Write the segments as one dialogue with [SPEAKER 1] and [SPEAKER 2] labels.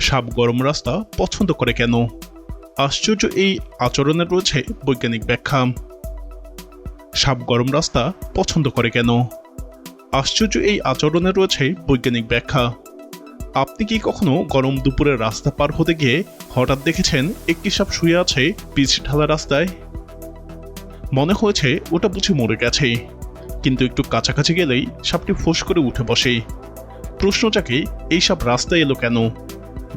[SPEAKER 1] সাপ গরম রাস্তা পছন্দ করে কেন? আশ্চর্য এই আচরণের রয়েছে বৈজ্ঞানিক ব্যাখ্যা। সাপ গরম রাস্তা পছন্দ করে কেন? আশ্চর্য এই আচরণের রয়েছে বৈজ্ঞানিক ব্যাখ্যা। আপনি কি কখনো গরম দুপুরে রাস্তা পার হতে গিয়ে হঠাৎ দেখেছেন একটি সাপ শুয়ে আছে পিচ ঢালা রাস্তায়? মনে হয়েছে ওটা বুঝি মরে গেছে। কিন্তু একটু কাছাকাছি গেলেই সাপটি ফোঁস করে উঠে বসে। প্রশ্ন এই সাপ রাস্তায় এলো কেন?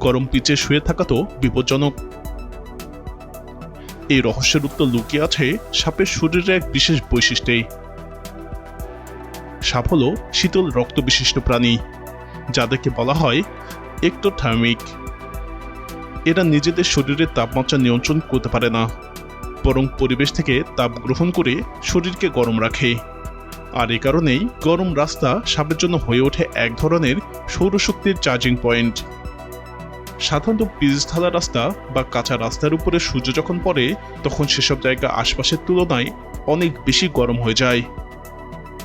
[SPEAKER 1] গরম পিচে শুয়ে থাকা তো বিপজ্জনক। এই রহস্যের উত্তর লুকিয়ে আছে সাপের শরীরের এক বিশেষ বৈশিষ্ট্যে সাপ হলো শীতল রক্ত বিশিষ্ট প্রাণী, যাদেরকে বলা হয় একটোথার্মিক। এরা নিজেদের শরীরের তাপমাত্রা নিয়ন্ত্রণ করতে পারে না, বরং পরিবেশ থেকে তাপ গ্রহণ করে শরীরকে গরম রাখে। আর এ কারণেই গরম রাস্তা সাপের জন্য হয়ে ওঠে এক ধরনের সৌরশক্তির চার্জিং পয়েন্ট সাধারণত পিচঢালা রাস্তা বা কাঁচা রাস্তার উপরে সূর্য যখন পড়ে, তখন সেসব জায়গা আশপাশের তুলনায় অনেক বেশি গরম হয়ে যায়।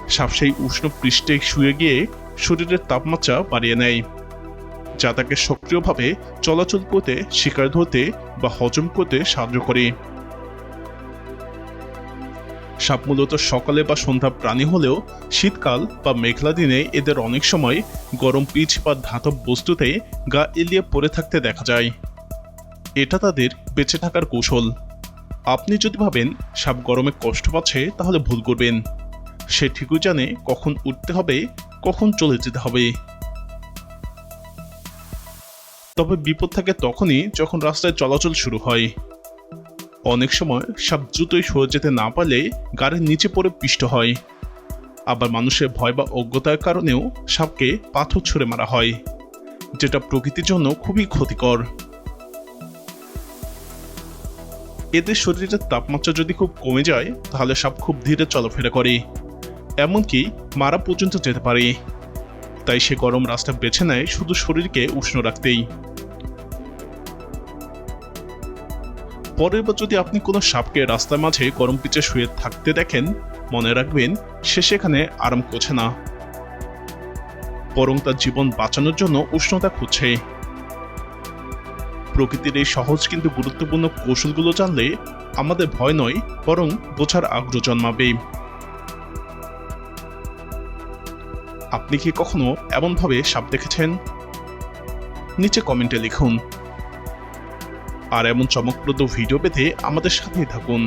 [SPEAKER 1] সাপ সেই উষ্ণ পৃষ্ঠে শুয়ে গিয়ে শরীরের তাপমাত্রা বাড়িয়ে নেয়, যা তাকে সক্রিয়ভাবে চলাচল করতে, শিকার ধরতে বা হজম করতে সাহায্য করে। সাপ মূলত সকালে বা সন্ধ্যা প্রাণী হলেও শীতকাল বা মেঘলা দিনে এদের অনেক সময় গরম পিচ বা ধাতব বস্তুতে গা এলিয়ে পড়ে থাকতে দেখা যায়। এটা তাদের বেঁচে থাকার কৌশল। আপনি যদি ভাবেন সাপ গরমে কষ্ট পাচ্ছে, তাহলে ভুল করবেন। সে ঠিকই জানে কখন উঠতে হবে, কখন চলে যেতে হবে। তবে বিপদ থাকে তখনই যখন রাস্তায় চলাচল শুরু হয়। অনেক সময় সাপ দ্রুতই সরে যেতে না পারলে গাড়ির নিচে পড়ে পিষ্ট হয়। আবার মানুষের ভয় বা অজ্ঞতার কারণেও সাপকে পাথর ছুঁড়ে মারা হয়, যেটা প্রকৃতির জন্য খুবই ক্ষতিকর। এদের শরীরের তাপমাত্রা যদি খুব কমে যায়, তাহলে সাপ খুব ধীরে চলাফেরা করে, এমনকি মারা পর্যন্ত যেতে পারে। তাই সে গরম রাস্তা বেছে নেয় শুধু শরীরকে উষ্ণ রাখতেই। পরের বার যদি আপনি কোনো সাপকে রাস্তার মাঝে গরম পিচে শুয়ে থাকতে দেখেন, মনে রাখবেন সে সেখানে আরাম করছে না। বরং তার জীবন বাঁচানোর জন্য উষ্ণতা খুঁজছে। প্রকৃতির এই সহজ কিন্তু গুরুত্বপূর্ণ কৌশলগুলো জানলে আমাদের ভয় নয়, বরং বোঝার আগ্রহ জন্মাবে। আপনি কি কখনো এমনভাবে সাপ দেখেছেন? নিচে কমেন্টে লিখুন। আর এমন চমকপ্রদ ভিডিও পেতে আমাদের সাথেই থাকুন।